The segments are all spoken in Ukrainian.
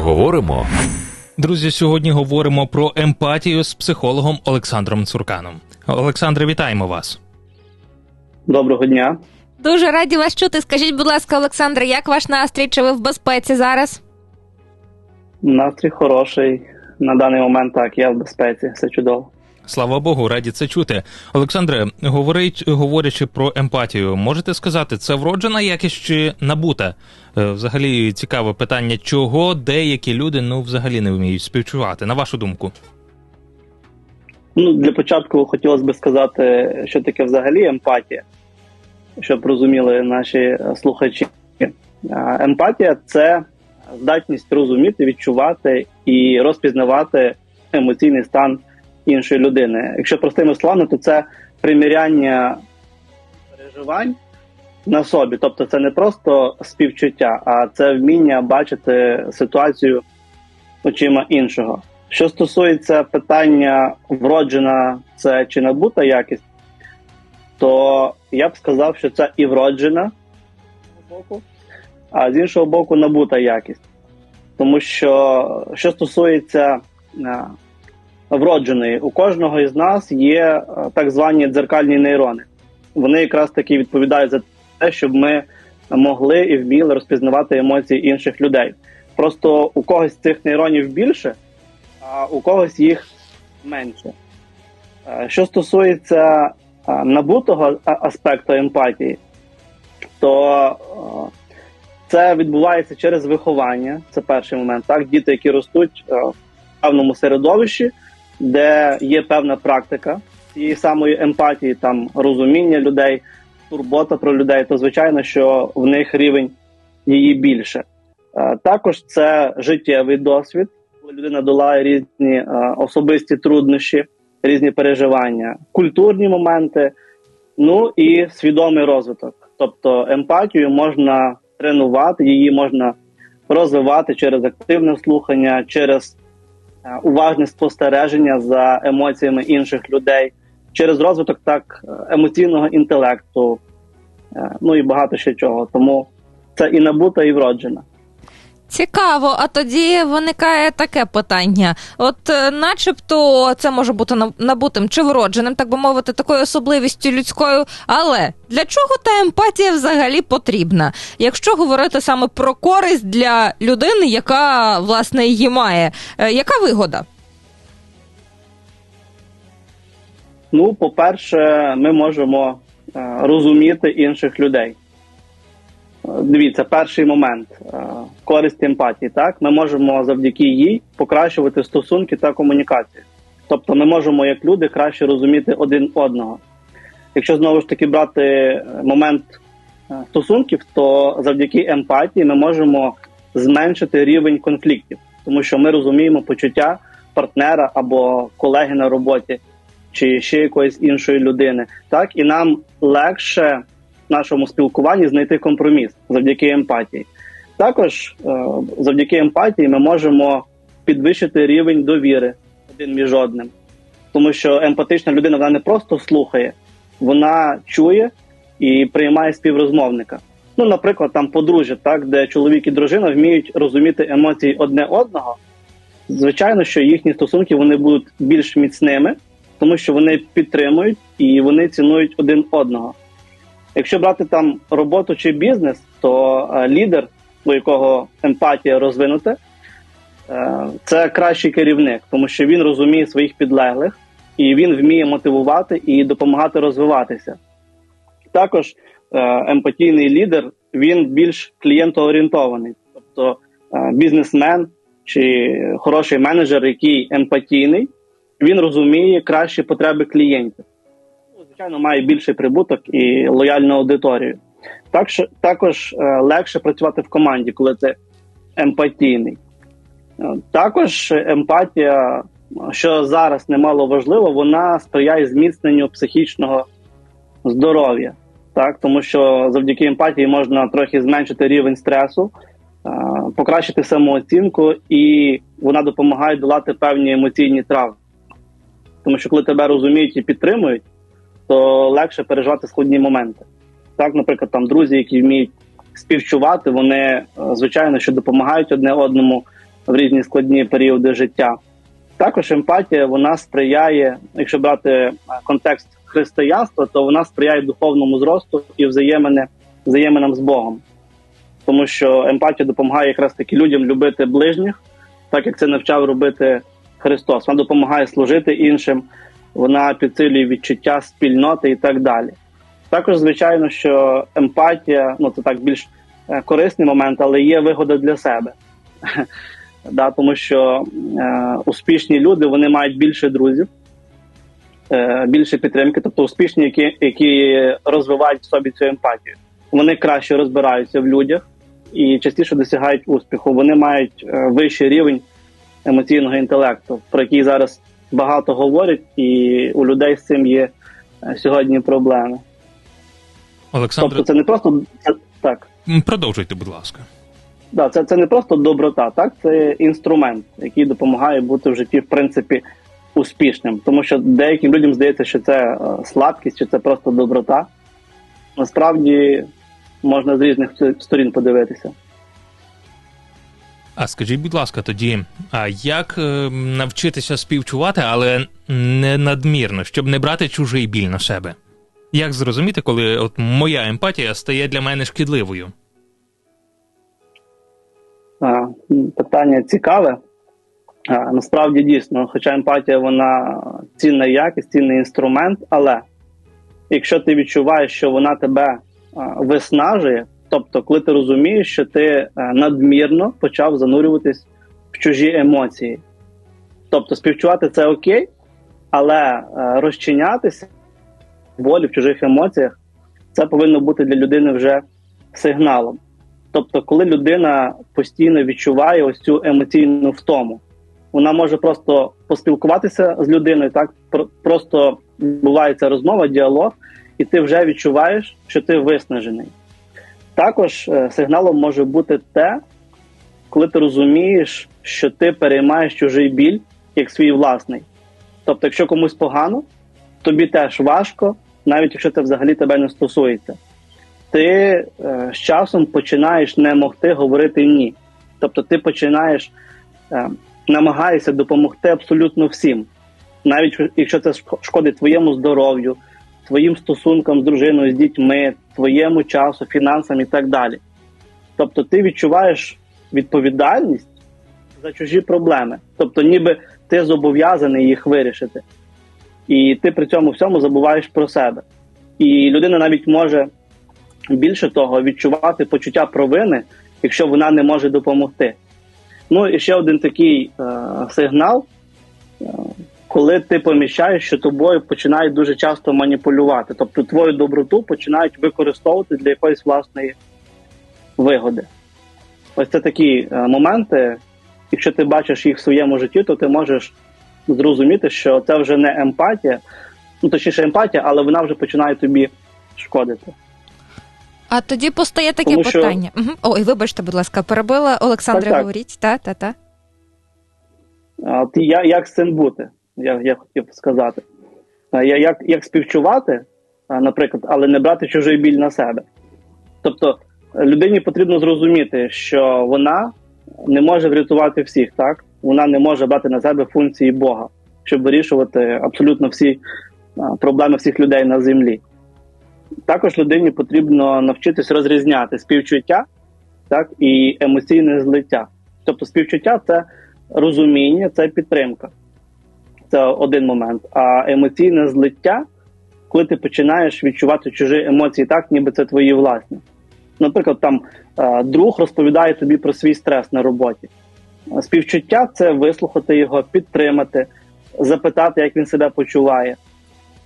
Поговоримо. Друзі, сьогодні говоримо про емпатію з психологом Олександром Цурканом. Олександре, вітаємо вас. Доброго дня. Дуже раді вас чути. Скажіть, будь ласка, Олександре, як ваш настрій? Чи ви в безпеці зараз? Настрій хороший. На даний момент так, я в безпеці, все чудово. Слава Богу, раді це чути. Олександре, говорить, говорячи про емпатію, можете сказати, це вроджена якість чи набута? Е, Взагалі цікаве питання, чого деякі люди ну взагалі не вміють співчувати, на вашу думку? Ну, для початку хотілося б сказати, що таке взагалі емпатія, щоб розуміли наші е, слухачі. Е, Емпатія це здатність розуміти, відчувати і розпізнавати емоційний стан іншої людини. Якщо простими словами, то це приміряння переживань на собі. Тобто, це не просто співчуття, а це вміння бачити ситуацію очима іншого. Що стосується питання вроджена це чи набута якість, то я б сказав, що це і вроджена боку, а з іншого боку, набута якість. Тому що що стосується а, вродженої, у кожного із нас є так звані дзеркальні нейрони. Вони якраз таки відповідають за те, щоб ми могли і вміли розпізнавати емоції інших людей. Просто у когось цих нейронів більше, а у когось їх менше. Е, Що стосується набутого аспекту емпатії, то е, це відбувається через виховання. Це перший момент. Так, діти, які ростуть е, в певному середовищі, де є певна практика цієї самої емпатії, там розуміння людей, турбота про людей, то звичайно, що в них рівень її більше. Е, Також це життєвий досвід, коли людина долає різні е, особисті труднощі, різні переживання, культурні моменти, ну і свідомий розвиток. Тобто емпатію можна тренувати, її можна розвивати через активне слухання, через уважне спостереження за емоціями інших людей, через розвиток так е, емоційного інтелекту, е, ну і багато ще чого. Тому це і набута, і вроджена. Цікаво, а тоді виникає таке питання: от, е, начебто, це може бути на- набутим чи вродженим, так би мовити, такою особливістю людською. Але для чого та емпатія взагалі потрібна? Якщо говорити саме про користь для людини, яка власне її має, Е, яка вигода? Ну, по-перше, ми можемо е, розуміти інших людей. Дивіться, перший момент е, користь емпатії. Так, ми можемо завдяки їй покращувати стосунки та комунікацію. Тобто, ми можемо як люди краще розуміти один одного. Якщо знову ж таки брати е, момент е, стосунків, то завдяки емпатії ми можемо зменшити рівень конфліктів, тому що ми розуміємо почуття партнера або колеги на роботі чи ще якоїсь іншої людини. Так і нам легше нашому спілкуванні знайти компроміс завдяки емпатії. Також е, завдяки емпатії ми можемо підвищити рівень довіри один між одним, тому що емпатична людина вона не просто слухає, вона чує і приймає співрозмовника. Ну, наприклад, там подружжя, так, де чоловік і дружина вміють розуміти емоції одне одного. Звичайно, що їхні стосунки вони будуть більш міцними, тому що вони підтримують і вони цінують один одного. Якщо брати там роботу чи бізнес, то е, лідер, у якого емпатія розвинута, е, це кращий керівник, тому що він розуміє своїх підлеглих і він вміє мотивувати і допомагати розвиватися. Також е, емпатійний лідер він більш клієнтоорієнтований, тобто бізнесмен чи хороший менеджер, який емпатійний, він розуміє кращі потреби клієнтів. Звичайно, має більший прибуток і лояльну аудиторію. Так, що- також е, легше працювати в команді, коли ти емпатійний. Е, Також емпатія, що зараз немало важливо, вона сприяє зміцненню психічного здоров'я. Так, тому що завдяки емпатії можна трохи зменшити рівень стресу, е, покращити самооцінку, і вона допомагає долати певні емоційні травми. Тому що коли тебе розуміють і підтримують, то легше переживати складні моменти. Так, наприклад, там друзі, які вміють співчувати, вони е, звичайно що допомагають одне одному, в різні складні періоди життя. Також емпатія вона сприяє, якщо брати е, контекст християнства, то вона сприяє духовному зросту і взаємини, взаєминам з Богом. Тому що емпатія допомагає якраз таки людям любити ближніх, так як це навчав робити Христос. Вона допомагає служити іншим, вона підсилює відчуття спільноти і так далі. Також, звичайно, що емпатія, ну це так більш е, корисний момент, але є вигода для себе. да, Тому що е, успішні люди вони мають більше друзів, е, більше підтримки, тобто успішні, які, які розвивають в собі цю емпатію. Вони краще розбираються в людях і частіше досягають успіху. Вони мають е, вищий рівень емоційного інтелекту, про який зараз багато говорять, і у людей з цим є е, сьогодні проблеми. Олександр, Тобто, це не просто так. продовжуйте, будь ласка. Да, це, це не просто доброта, так це інструмент, який допомагає бути в житті, в принципі, успішним. Тому що деяким людям здається, що це е, слабкість, чи це просто доброта. Насправді можна з різних сторін подивитися. А скажіть, будь ласка, тоді, а як е, навчитися співчувати, але не надмірно, щоб не брати чужий біль на себе? Як зрозуміти, коли от моя емпатія стає для мене шкідливою? Питання цікаве. Насправді дійсно, хоча емпатія вона цінна якість, цінний інструмент, але якщо ти відчуваєш, що вона тебе виснажує, тобто, коли ти розумієш, що ти надмірно почав занурюватись в чужі емоції. Тобто співчувати це окей, але а, розчинятися волі в чужих емоціях, це повинно бути для людини вже сигналом. Тобто, коли людина постійно відчуває ось цю емоційну втому, вона може просто поспілкуватися з людиною, так просто відбувається розмова, діалог, і ти вже відчуваєш, що ти виснажений. Також е, сигналом може бути те, коли ти розумієш, що ти переймаєш чужий біль як свій власний. Тобто, якщо комусь погано, тобі теж важко, навіть якщо це взагалі тебе не стосується ти е, з часом починаєш не могти говорити ні. Тобто ти починаєш е, намагаєшся допомогти абсолютно всім, навіть якщо це шкодить твоєму здоров'ю, твоїм стосункам з дружиною, з дітьми, твоєму часу, фінансам і так далі. Тобто ти відчуваєш відповідальність за чужі проблеми, тобто, ніби ти зобов'язаний їх вирішити. І ти при цьому всьому забуваєш про себе. І людина навіть може більше того, відчувати почуття провини, якщо вона не може допомогти. Ну і ще один такий е, сигнал, е, коли ти поміщаєш, що тобою починають дуже часто маніпулювати, тобто твою доброту починають використовувати для якоїсь власної вигоди. Ось це такі е, моменти. Якщо ти бачиш їх в своєму житті, то ти можеш зрозуміти, що це вже не емпатія, ну точніше емпатія, але вона вже починає тобі шкодити. А тоді постає таке Тому що- питання. Угу. Ой, вибачте, будь ласка, перебила Олександра. Так, так. Говоріть, та, та, та. Я, як з цим бути? Я, я хотів сказати. Я, як, як співчувати, наприклад, але не брати чужий біль на себе. Тобто людині потрібно зрозуміти, що вона не може врятувати всіх, так? Вона не може брати на себе функції Бога, щоб вирішувати абсолютно всі проблеми всіх людей на землі. Також людині потрібно навчитись розрізняти співчуття так, і емоційне злиття. Тобто співчуття це розуміння, це підтримка. Це один момент. А емоційне злиття, коли ти починаєш відчувати чужі емоції, так, ніби це твої власні. Наприклад, там е, друг розповідає тобі про свій стрес на роботі. Співчуття це вислухати його, підтримати, запитати, як він себе почуває.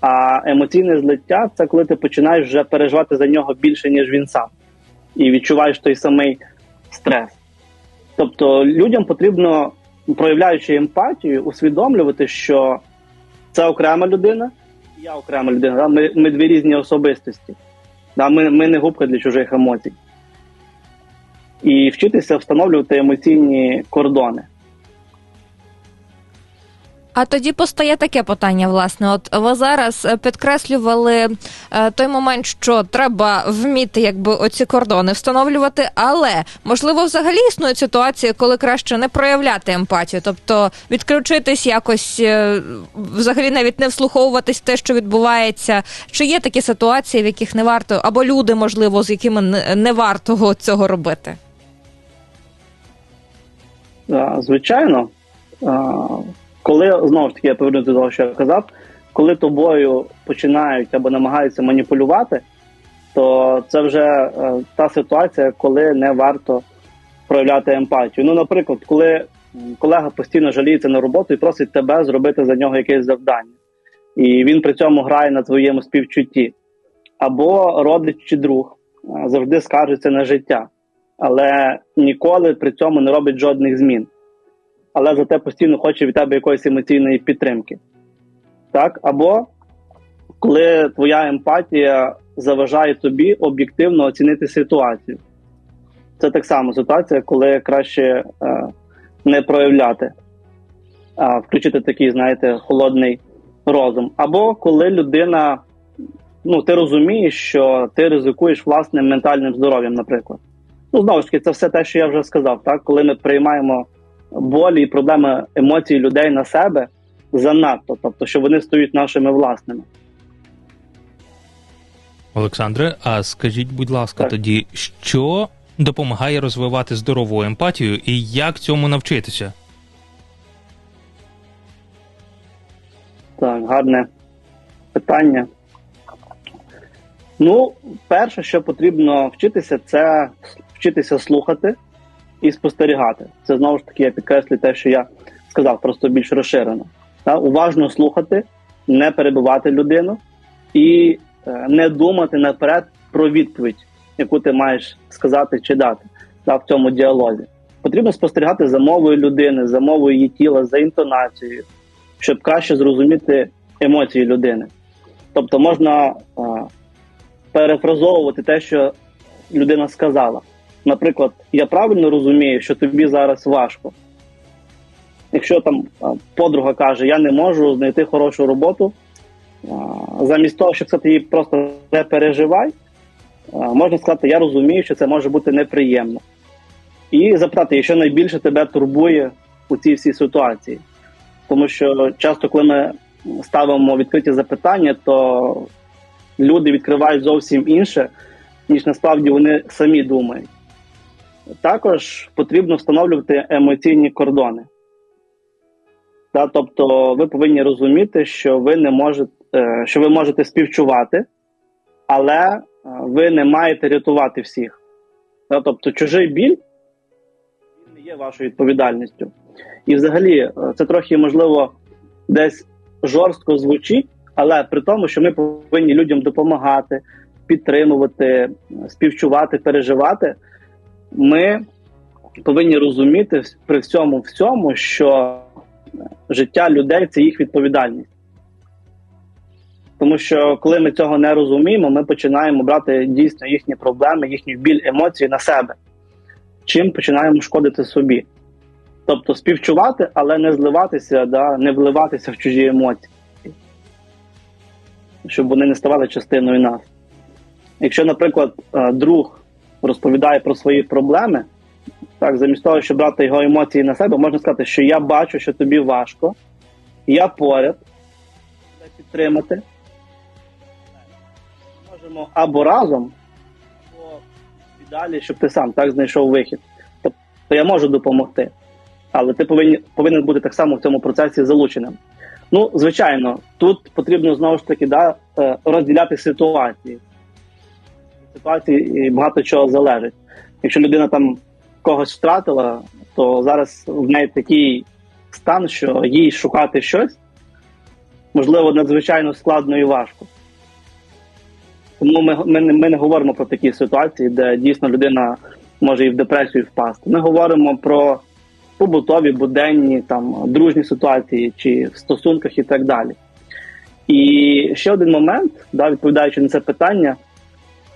А емоційне злиття це коли ти починаєш вже переживати за нього більше, ніж він сам, і відчуваєш той самий стрес. Тобто людям потрібно, проявляючи емпатію, усвідомлювати, що це окрема людина, і я окрема людина. Да? Ми, ми дві різні особистості. Да? Ми, ми не губка для чужих емоцій. І вчитися встановлювати емоційні кордони. А тоді постає таке питання, власне. От ви зараз е, підкреслювали е, той момент, що треба вміти якби оці кордони встановлювати, але можливо взагалі існують ситуації, коли краще не проявляти емпатію, тобто відключитись якось, е, взагалі навіть не вслуховуватись в те, що відбувається. Чи є такі ситуації, в яких не варто, або люди, можливо, з якими не- варто цього робити? Звичайно, коли знову ж таки я повернуся до того, що я казав, коли тобою починають або намагаються маніпулювати, то це вже е, та ситуація, коли не варто проявляти емпатію. Ну, наприклад, коли колега постійно жаліється на роботу і просить тебе зробити за нього якесь завдання, і він при цьому грає на твоєму співчутті, або родич чи друг е, завжди скаржиться на життя але ніколи при цьому не робить жодних змін. Але зате постійно хоче від тебе якоїсь емоційної підтримки. Так? Або коли твоя емпатія заважає тобі об'єктивно оцінити ситуацію. Це так само ситуація, коли краще е, не проявляти, а включити такий, знаєте, холодний розум. Або коли людина, ну, ти розумієш, що ти ризикуєш власним ментальним здоров'ям, наприклад. Ну, знову ж таки, це все те, що я вже сказав. Так, коли ми приймаємо болі і проблеми емоцій людей на себе занадто, тобто, що вони стають нашими власними. Олександре, а скажіть, будь ласка, Так. тоді що допомагає розвивати здорову емпатію і як цьому навчитися? Так, гарне питання. Ну, перше, що потрібно вчитися, це вчитися слухати і спостерігати. Це знову ж таки я підкреслюю те, що я сказав, просто більш розширено. Та, уважно слухати, не перебивати людину і е, не думати наперед про відповідь, яку ти маєш сказати чи дати та, в цьому діалозі. Потрібно спостерігати за мовою людини, за мовою її тіла, за інтонацією, щоб краще зрозуміти емоції людини. Тобто можна е, перефразовувати те, що людина сказала. Наприклад, я правильно розумію, що тобі зараз важко. Якщо там подруга каже, я не можу знайти хорошу роботу, замість того, щоб сказати їй просто не переживай, можна сказати, я розумію, що це може бути неприємно. І запитати, якщо найбільше тебе турбує у цій всій ситуації. Тому що часто, коли ми ставимо відкриті запитання, то люди відкривають зовсім інше, ніж насправді вони самі думають. Також потрібно встановлювати емоційні кордони. Та, тобто ви повинні розуміти, що ви не можете, е, що ви можете співчувати, але е, ви не маєте рятувати всіх. Та, тобто, чужий біль не є вашою відповідальністю. І взагалі, е, це трохи можливо десь жорстко звучить, але при тому, що ми повинні людям допомагати, підтримувати, співчувати, переживати, ми повинні розуміти при всьому всьому, що життя людей це їх відповідальність. Тому що коли ми цього не розуміємо, ми починаємо брати дійсно їхні проблеми, їхню біль емоції на себе, чим починаємо шкодити собі. Тобто співчувати, але не зливатися, да, не вливатися в чужі емоції, щоб вони не ставали частиною нас. Якщо, наприклад, е, друг розповідає про свої проблеми, так, замість того, щоб брати його емоції на себе, можна сказати, що я бачу, що тобі важко, я поряд підтримати. Можемо або разом, або і далі, щоб ти сам так знайшов вихід. Тобто я можу допомогти, але ти повинен, повинен бути так само в цьому процесі залученим. Ну, звичайно, тут потрібно знову ж таки да, е, розділяти ситуації. Ситуації і багато чого залежить. Якщо людина там когось втратила, то зараз в неї такий стан, що їй шукати щось можливо надзвичайно складно і важко. Тому ми, ми, ми не говоримо про такі ситуації, де дійсно людина може і в депресію впасти. Ми говоримо про побутові, буденні, там, дружні ситуації чи в стосунках і так далі. І ще один момент, да, відповідаючи на це питання,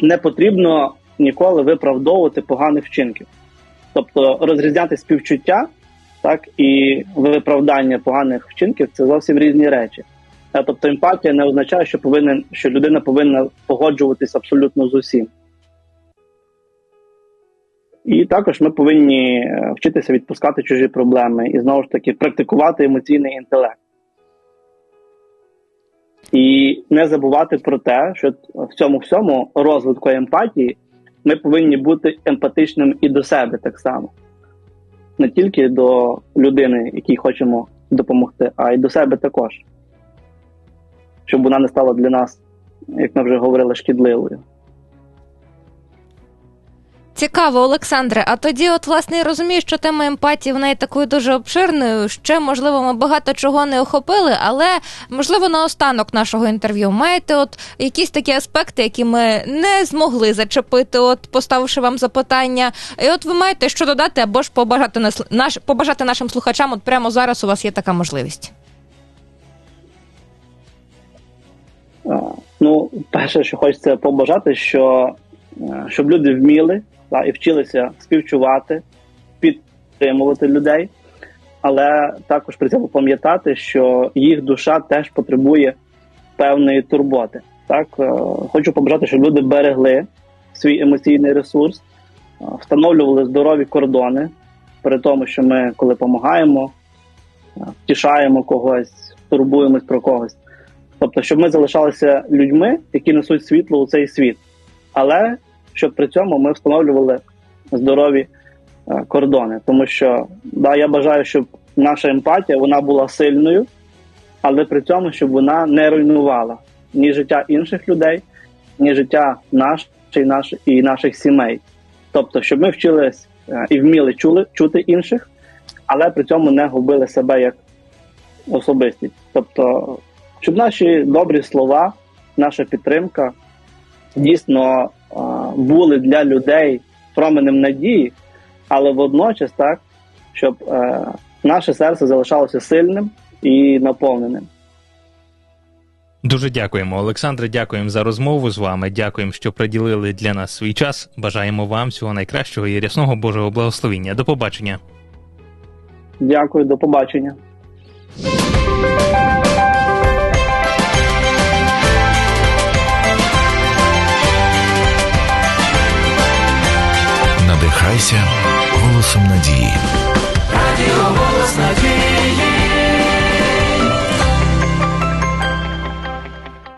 не потрібно ніколи виправдовувати поганих вчинків. Тобто розрізняти співчуття так і виправдання поганих вчинків це зовсім різні речі. Е, Тобто емпатія не означає, що повинен, що людина повинна погоджуватись абсолютно з усім. І також ми повинні е, вчитися відпускати чужі проблеми і знову ж таки практикувати емоційний інтелект. І не забувати про те, що в цьому всьому розвитку емпатії ми повинні бути емпатичним і до себе так само. Не тільки до людини, якій хочемо допомогти, а й до себе також. Щоб вона не стала для нас, як ми вже говорили, шкідливою. Цікаво, Олександре. А тоді, от власне, я розумію, що тема емпатії в неї такою дуже обширною. Ще можливо, ми багато чого не охопили, але можливо наостанок нашого інтерв'ю маєте от якісь такі аспекти, які ми не змогли зачепити, от поставивши вам запитання. І от ви маєте що додати або ж побажати нас наш побажати нашим слухачам. От прямо зараз у вас є така можливість. Ну, перше, що хочеться побажати, що е, щоб люди вміли і вчилися співчувати, підтримувати людей, але також при цьому пам'ятати, що їх душа теж потребує певної турботи. Так, е, хочу побажати, щоб люди берегли свій емоційний ресурс, е, встановлювали здорові кордони при тому, що ми, коли допомагаємо, втішаємо когось, турбуємось про когось. Тобто, щоб ми залишалися людьми, які несуть світло у цей світ, але щоб при цьому ми встановлювали здорові е, кордони. Тому що да, я бажаю, щоб наша емпатія вона була сильною, але при цьому, щоб вона не руйнувала ні життя інших людей, ні життя наше і, наш, і наших сімей. Тобто, щоб ми вчились е, і вміли чули, чути інших, але при цьому не губили себе як особистість. Тобто, щоб наші добрі слова, наша підтримка дійсно були для людей променем надії, але водночас так, щоб е, наше серце залишалося сильним і наповненим. Дуже дякуємо, Олександре. Дякуємо за розмову з вами. Дякуємо, що приділили для нас свій час. Бажаємо вам всього найкращого і рясного Божого благословіння. До побачення. Дякую, до побачення. Надихайся голосом надії. Радіо голос надії.